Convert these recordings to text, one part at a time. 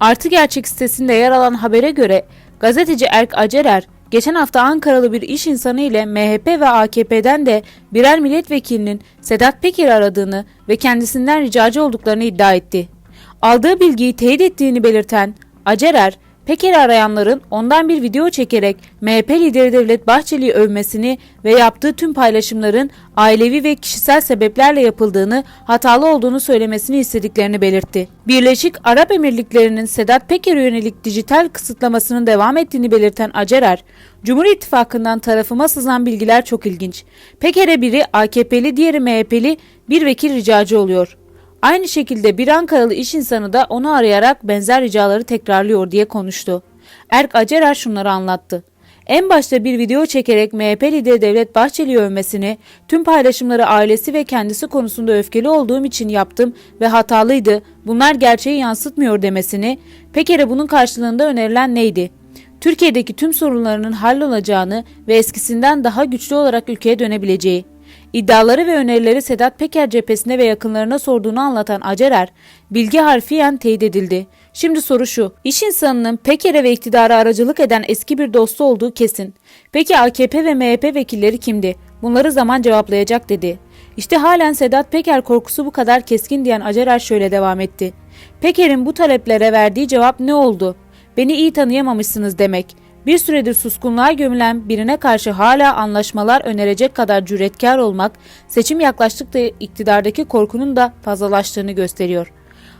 Artı Gerçek sitesinde yer alan habere göre gazeteci Erk Acerer geçen hafta Ankaralı bir iş insanı ile MHP ve AKP'den de birer milletvekilinin Sedat Peker'i aradığını ve kendisinden ricacı olduklarını iddia etti. Aldığı bilgiyi teyit ettiğini belirten Acerer, Peker'i arayanların ondan bir video çekerek MHP lideri Devlet Bahçeli'yi övmesini ve yaptığı tüm paylaşımların ailevi ve kişisel sebeplerle yapıldığını, hatalı olduğunu söylemesini istediklerini belirtti. Birleşik Arap Emirlikleri'nin Sedat Peker'e yönelik dijital kısıtlamasının devam ettiğini belirten Acerer, Cumhur İttifakı'ndan tarafıma sızan bilgiler çok ilginç. Peker'e biri AKP'li, diğeri MHP'li bir vekil ricacı oluyor. Aynı şekilde bir Ankaralı iş insanı da onu arayarak benzer ricaları tekrarlıyor diye konuştu. Erk Acerer şunları anlattı. En başta bir video çekerek MHP lideri Devlet Bahçeli'yi övmesini, tüm paylaşımları ailesi ve kendisi konusunda öfkeli olduğum için yaptım ve hatalıydı, bunlar gerçeği yansıtmıyor demesini, Peker'e bunun karşılığında önerilen neydi? Türkiye'deki tüm sorunlarının hallolacağını ve eskisinden daha güçlü olarak ülkeye dönebileceği. İddiaları ve önerileri Sedat Peker cephesine ve yakınlarına sorduğunu anlatan Acerer, bilgi harfiyen teyit edildi. Şimdi soru şu, iş insanının Peker'e ve iktidara aracılık eden eski bir dostu olduğu kesin. Peki AKP ve MHP vekilleri kimdi? Bunları zaman cevaplayacak dedi. İşte halen Sedat Peker korkusu bu kadar keskin diyen Acerer şöyle devam etti. Peker'in bu taleplere verdiği cevap ne oldu? Beni iyi tanıyamamışsınız demek. Bir süredir suskunluğa gömülen birine karşı hala anlaşmalar önerecek kadar cüretkar olmak, seçim yaklaştıkça iktidardaki korkunun da fazlalaştığını gösteriyor.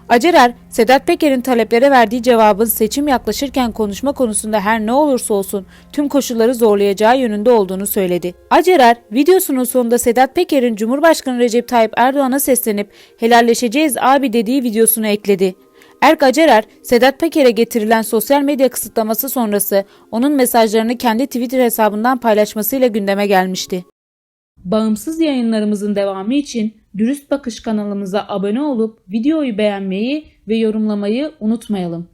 Acerer, Sedat Peker'in taleplere verdiği cevabın seçim yaklaşırken konuşma konusunda her ne olursa olsun tüm koşulları zorlayacağı yönünde olduğunu söyledi. Acerer, videosunun sonunda Sedat Peker'in Cumhurbaşkanı Recep Tayyip Erdoğan'a seslenip helalleşeceğiz abi dediği videosunu ekledi. Erk Acerer, Sedat Peker'e getirilen sosyal medya kısıtlaması sonrası onun mesajlarını kendi Twitter hesabından paylaşmasıyla gündeme gelmişti. Bağımsız yayınlarımızın devamı için Dürüst Bakış kanalımıza abone olup videoyu beğenmeyi ve yorumlamayı unutmayalım.